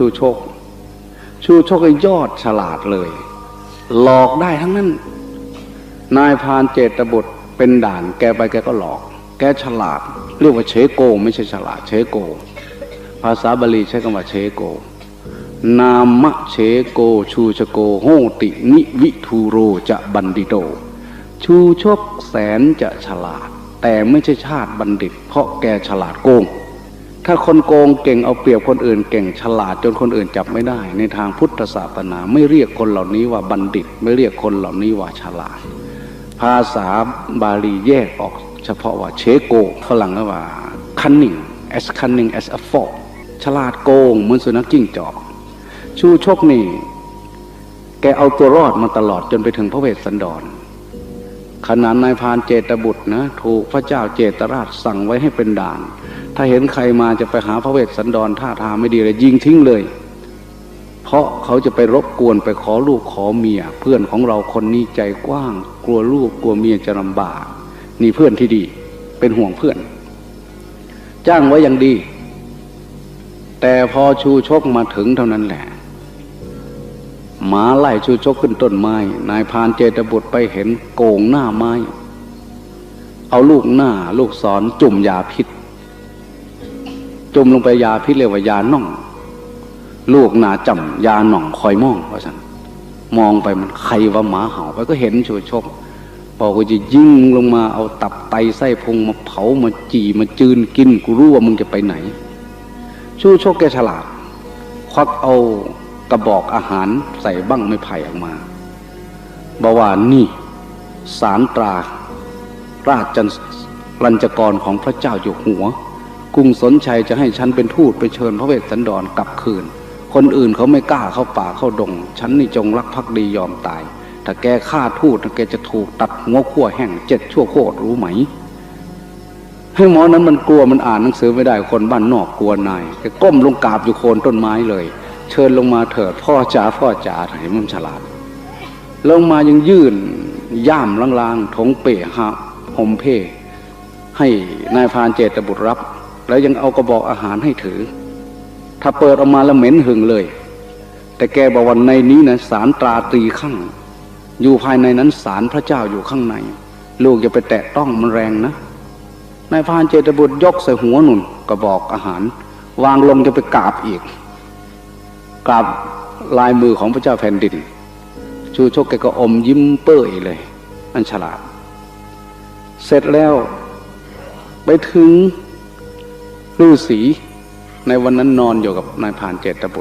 ชูโชค ชูโชคไอ้ยอดฉลาดเลย หลอกได้ทั้งนั้น นายพานเจตบุตรเป็นด่านแกไปแกก็หลอก แกฉลาด เรียกว่าเชโก ไม่ใช่ฉลาดเชโก ภาษาบาลีใช้คำว่าเชโก นามะเชโก ชูชโกโหตินิวิทูโรจะบันดิโต ชูโชกแสนจะฉลาด แต่ไม่ใช่ชาติบัณฑิต เพราะแกฉลาดโกง ถ้าคนโกงเก่งเอาเปรียบคนอื่นเก่งฉลาดจนคนอื่นจับไม่ได้ ในทางพุทธศาสนา ไม่เรียกคนเหล่านี้ว่าบัณฑิต ไม่เรียกคนเหล่านี้ว่าฉลาด ภาษาบาลีแยกออก เฉพาะว่าเชโกฝรั่งก็ว่า cunning as cunning as a fox ฉลาดโกงเหมือนสุนัขจิ้งจอก ชูชกนี่ แกเอาตัวรอดมาตลอดจนไปถึงพระเวสสันดรขนาดนายพานเจตบุตรนะ ถูกพระเจ้าเจตราชสั่งไว้ให้เป็นด่าน ถ้าเห็นใครมาจะไปหาพระเวสสันดรท่าทางไม่ดีเลยยิงทิ้งเลย เพราะเขาจะไปรบกวนไปขอลูกขอเมีย เพื่อนของเราคนนี้ใจกว้าง กลัวลูกกลัวเมียจะลำบาก นี่เพื่อนที่ดี เป็นห่วงเพื่อน จ้างไว้อย่างดี แต่พอชูชกมาถึงเท่านั้นแหละหมาไล่ชูชกขึ้นต้นไม้ นายพานเจตบุตรไปเห็นโกงหน้าไม้ เอาลูกหน้าลูกศรจุ่มยาพิษ จมลงไปยาพิเรียกว่ายาน่อง ลูกหนาจำยาหน่องคอยมองว่าสันมองไปมันใครว่าหมาเห่าไปก็เห็นชูชกบอกว่าจะยิงลงมาเอาตับไตไส้พุงมาเผามาจีมาจืนกินกูรู้ว่ามึงจะไปไหน ชูชกแกฉลาด ควักเอากระบอกอาหารใส่บั้งไม้ไผ่ออกมาบอกว่านี่ สารตรา ราชจันรัญจกรของพระเจ้าอยู่หัว รุงสนชัยจะให้ฉันเป็นทูตไปเชิญพระเวสสันดรกลับคืน คนอื่นเขาไม่กล้าเข้าป่าเข้าดง ฉันนี่จงรักภักดียอมตาย ถ้าแกฆ่าทูตแกจะถูกตัดหัวขั้วแห้งเจ็ดชั่วโคตรรู้ไหม ให้หมอนั้นมันกลัวมันอ่านหนังสือไม่ได้คนบ้านนอกกลัวนายแกก้มลงกราบอยู่โคนต้นไม้เลย เชิญลงมาเถิดพ่อจ๋าพ่อจ๋าไหนมันฉลาด ลงมายังยื่นย่ามลางๆถงเป๋หาห่มเพ่ให้นายพานเจตบุตรรับ แล้วยังเอากระบอกอาหารให้ถือ ถ้าเปิดออกมาแล้วเหม็นหึงเลย แต่แกบอกว่าในนี้นะสารตราตรีข้าง อยู่ภายในนั้นสารพระเจ้าอยู่ข้างใน ลูกอย่าไปแตะต้องมันแรงนะนายพานเจตบุตรยกใส่หัวหนุนกระบอกอาหาร วางลงจะไปกราบอีกกราบลายมือของพระเจ้าแผ่นดิน ชูชกแกก็อมยิ้มเปื้อยเลยมันฉลาด เสร็จแล้วไปถึง ฤาษีในวันนั้นนอนอยู่กับนายผ่านเจตบุตร